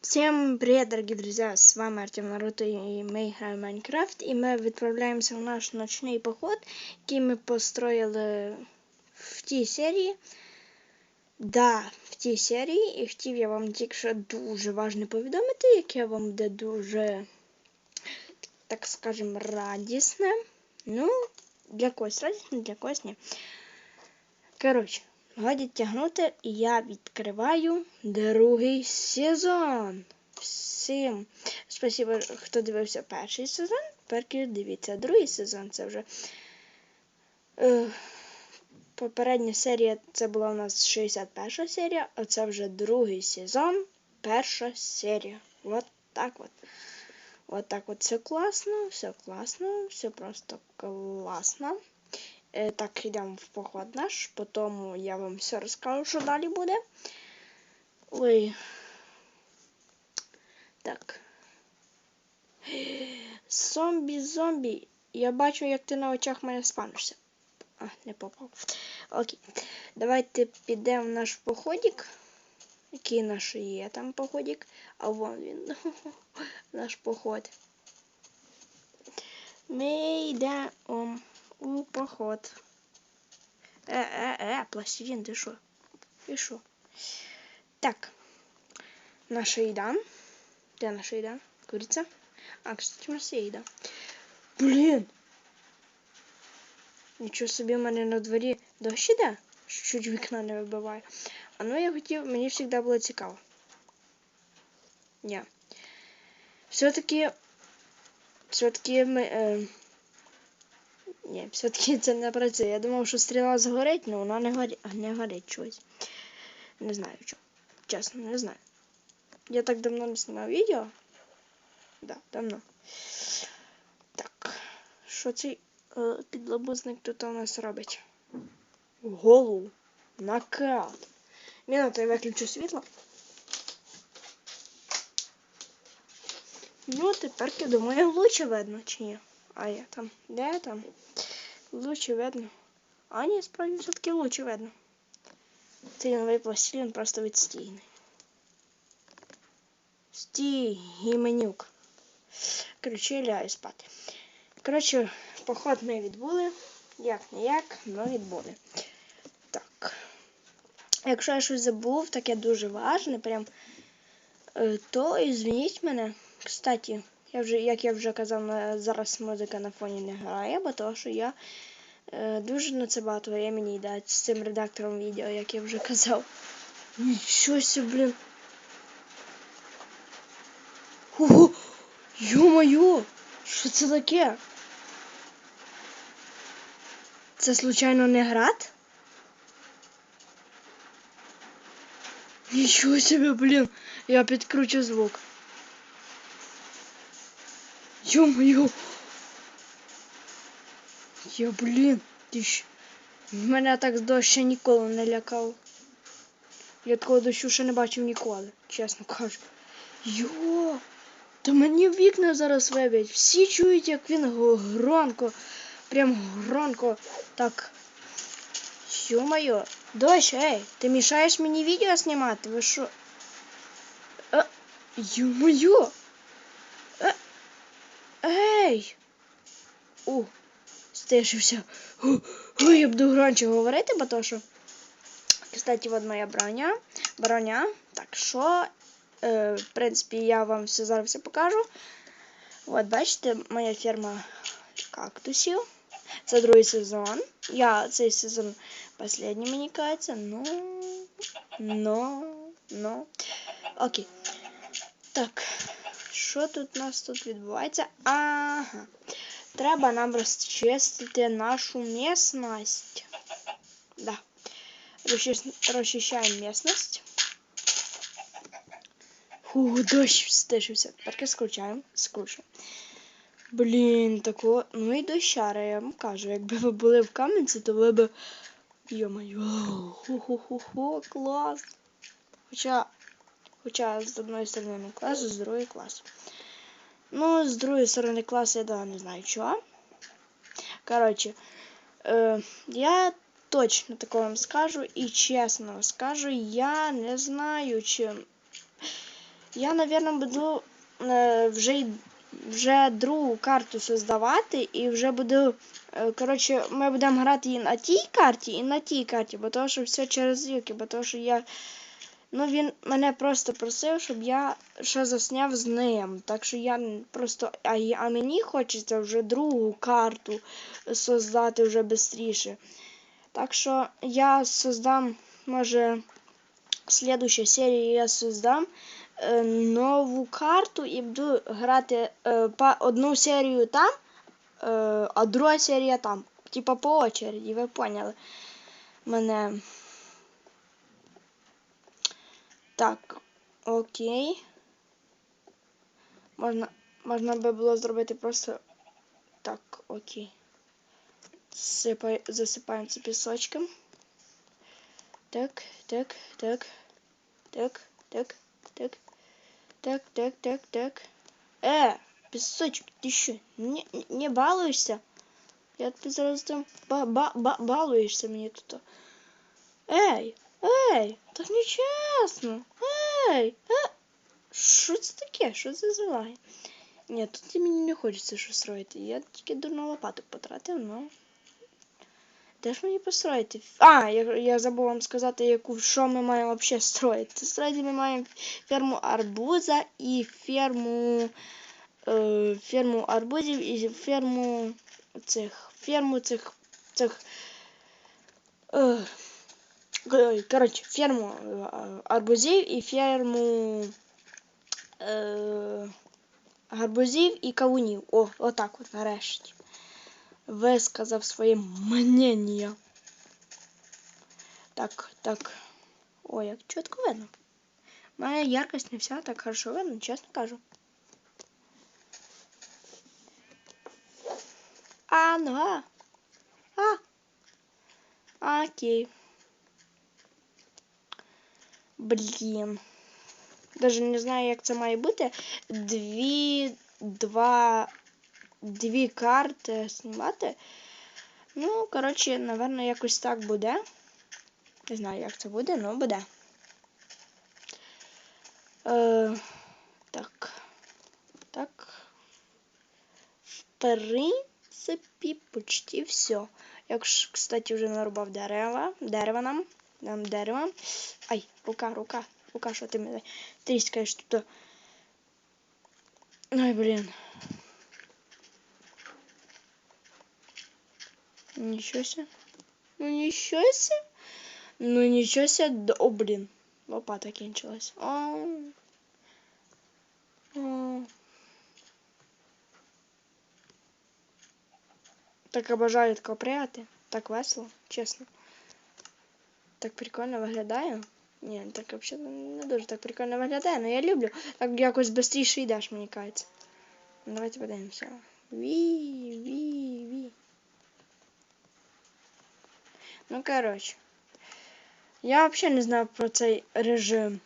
Всем привет, дорогие друзья! С вами Артем Наруто и мы играем Майнкрафт. И ми відправляємося в наш ночний поход, який ми построїли в тій серії. Да, в тій серії. І хотів я вам тільки що дуже важне повідомити, яке вам буде дуже, так скажем, радісне. Ну, для когось радісне, для когось ні. Коротше, годі тягнути, і я відкриваю другий сезон. Всім спасибо, хто дивився перший сезон. Тепер дивіться другий сезон. Це вже е, попередня серія це була у нас 61 серія, а це вже другий сезон, перша серія. От так от. Вот так вот все классно, все классно, все просто класно. Е, Так, йдемо в поход наш, потім я вам все розкажу, що далі буде. Ой. Так. Зомбі, зомбі. Я бачу, як ти на очах мене спанишся. А, не попав. Окей. Давайте підемо в наш походик. Який наш є там походик? А вон він. Наш поход. Ми йдемо у поход. Е, е, е, пластилін, ти що? Ти що? Так. Наша їда. Де наша їда? Куриця? А, кстати, у нас є їда. Блін! Нічого собі в мене на дворі дощ іде? Чуть вікна не вибиває. А ну я хотів, мені завжди було цікаво. Ні. Все-таки. Все-таки ми. Е... Ні, все-таки це не працює. Я думав, що стріла згорить, але вона не горить, не горить чогось. Не знаю чого. Чесно, не знаю. Я так давно не знімав відео. Да, давно. Так. Що цей е, підлабузник тут у нас робить? Голову. Нокаут. Мінуту я виключу світло. Ну, тепер я думаю, лучше видно, чи ні? А я там. Де там? Лучше видно. А ні, справді все-таки лучше видно. Цей новий пластилін просто відстійний. Стій, гіменюк. Коротше, я лягаю спати. Коротше, поход ми відбули. Як не як, але відбули. Так. Якщо я щось забув, таке дуже важне, прям, е, то ізвиніть мене. Кстати, я вже, як я вже казав, зараз музика на фоні не грає, бо то, що я е, дуже на це багато времени йде з цим редактором відео, як я вже казав. Нічого себе, блін. Ого! Йо-моє! Що це таке? Це случайно не град? Нічого себе, блін! Я підкручу звук. Йо-моє! Я, блін, ти ж... Мене так дощ ще ніколи не лякав. Я такого дощу ще не бачив ніколи, чесно кажу. Йо! Та мені вікна зараз виб'ять. Всі чують, як він го- громко, прям громко так. Ё-моё, дощ, ей, ти мішаєш мені відео знімати? Ви що? Е, Ё-моё! Ей! О, стишився. Ой, я буду громче говорити, бо то що. Кстати, от моя броня. Броня. Так що, е, в принципі, я вам все зараз все покажу. От, бачите, моя ферма кактусів. Це другий сезон. Я цей сезон останній, мені кажеться. Ну, ну, ну. Окей. Так. Що тут у нас тут відбувається? Ага. Треба нам розчистити нашу місцевість. Да. Розчищаємо місцевість. Фу, дощ стишився. Тепер скручаємо. Скручуємо. Блін, такого. Ну і дощара, я вам кажу. Якби ви були в Кам'янці, то ви б. Йо-моє, ху-ху-ху-ху, клас. Хоча. Хоча з одної сторони не клас, з другої клас. Ну, з другої сторони класу я не знаю чого. Коротше, е, я точно такого вам скажу і чесно скажу, я не знаю, чи Я, напевно, буду е, вже, вже другу карту создавати і вже буду. е, Коротше, ми будемо грати і на тій карті, і на тій карті, бо то, що все через Юкі, бо то, що я. Ну, він мене просто просив, щоб я ще засняв з ним. Так що я просто. А, а мені хочеться вже другу карту создати вже швидше. Так що я создам, може, в следующей серії я создам е, нову карту і буду грати е, по одну серію там, е, а друга серія там. Типа по очереді, ви поняли мене. Так, окей. Можна, можна би було зробити просто так, окей. Сипай, засипаємо це пісочком. Так, так, так, так, так, так, так, так, так, так. Э, песочек, ты что, не, не- балуешься? Я тебе зараз там ба ба ба балуешься мне тут. Эй, эй, так нечесно. Эй, э, що це таке? Що це за лаги? Ні, тут мені не хочеться щось строїти. Я тільки дурну лопату потратив, ну. Де ж мені построїти? А, я, я забув вам сказати, яку що ми маємо взагалі строїти. Строїти ми маємо ферму арбуза і ферму. Е, ферму арбузів і ферму цих. Ферму цих. цих. Е, ой, коротше, ферму е, арбузів і ферму. Е, гарбузів і кавунів. О, отак от нарешті. Висказав своє мнення. Так, так. Ой, як чітко видно. Моя яркость не вся так хорошо видно, чесно кажу. А, ну а. А. Окей. Блін. Даже не знаю, як це має бути. Дві, два, дві карти знімати. Ну, коротше, напевно, якось так буде. Не знаю, як це буде, але буде. Е, так. Так. В принципі, почти все. Я, кстати, вже нарубав дерева. Дерева нам. Нам дерева. Ай, рука, рука. Рука, що ти мене тріскаєш тут. Ой, блін. Ничего себе. Ну ничего себе. Ну ничего себе. Да, о, блин. Лопата кінчилась. О. О. Так обожаю тако пряти. Так весело, чесно. Так прикольно виглядає. Ні, так взагалі не дуже так прикольно виглядає, але я люблю. Так якось швидше йдеш, мені кажеться. Ну, Давайте подивимося. Ві, ві, ві. Ну, коротше. Я взагалі не знав про цей режим.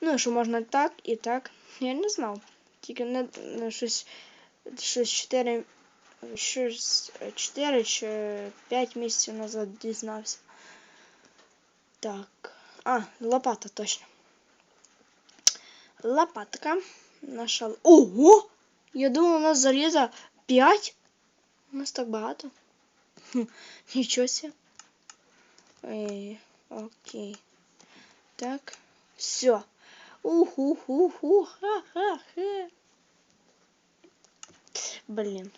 Ну, що можна так і так. Я не знав. Тільки не, не щось, щось 4, щось 4 чи 5 місяців назад дізнався. Так. А, лопата точно. Лопатка. Наша. Ого! Я думав, у нас заліза 5. У нас так багато. Хм, Нічого себе. Ей, окей. Так. Все. Уху-ху-ху. Ха-ха-ха. Блін.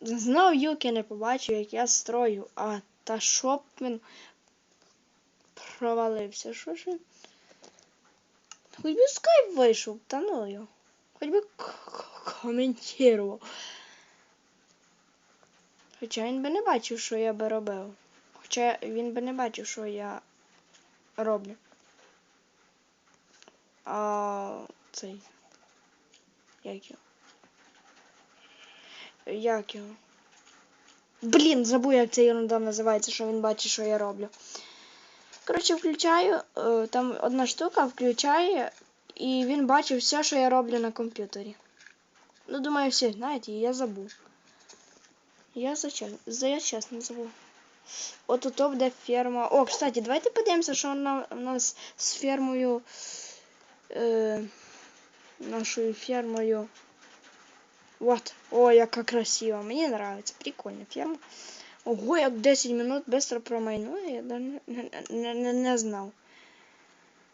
Знов Юки не побачив, як я строю, а та щоб він провалився. Що ж він? Хоч би скайп вийшов, та ну його. Хоч би коментував. Хоча він би не бачив, що я би робив. Хоча він би не бачив, що я роблю. А цей. Як його? Як його? Блін, забув, як ця ерунда називається, що він бачить, що я роблю. Коротше, включаю, е, там одна штука включає, і він бачить все, що я роблю на комп'ютері. Ну, думаю, всі знаєте, я забув. Я за, я чесно забув. От тут буде ферма. О, кстати, давайте подивимося, що вона у нас з фермою. Е, нашою фермою. Вот. О, яка красива. Мені нравится. Прикольна ферма. Ого, як 10 минут быстро промайну. Я даже не, не, не, не знав.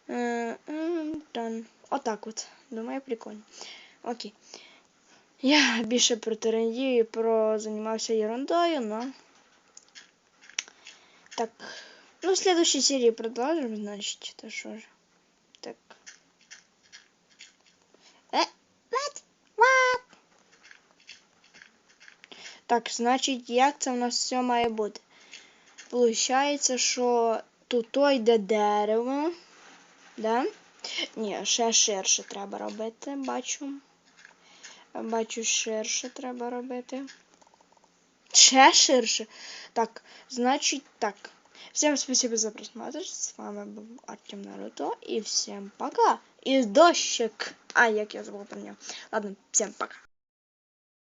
Е, м, Дан. Отак от. Думаю, прикольно. Окей. Я більше про терендію і про займався ерундою, но... Так. Ну, в следующей серии продолжим, значит, это что же. Так. Так, значить, як це в нас все має бути? Получається, що тут йде дерево. Да? Ні, ще ширше треба робити, бачу. Бачу, ширше треба робити. Ще ширше. Так, значить так. Всем спасибо за просмотр. С вами был Артем Наруто. И всем пока. И дощик. А, як я забыл про него. Ладно, всем пока.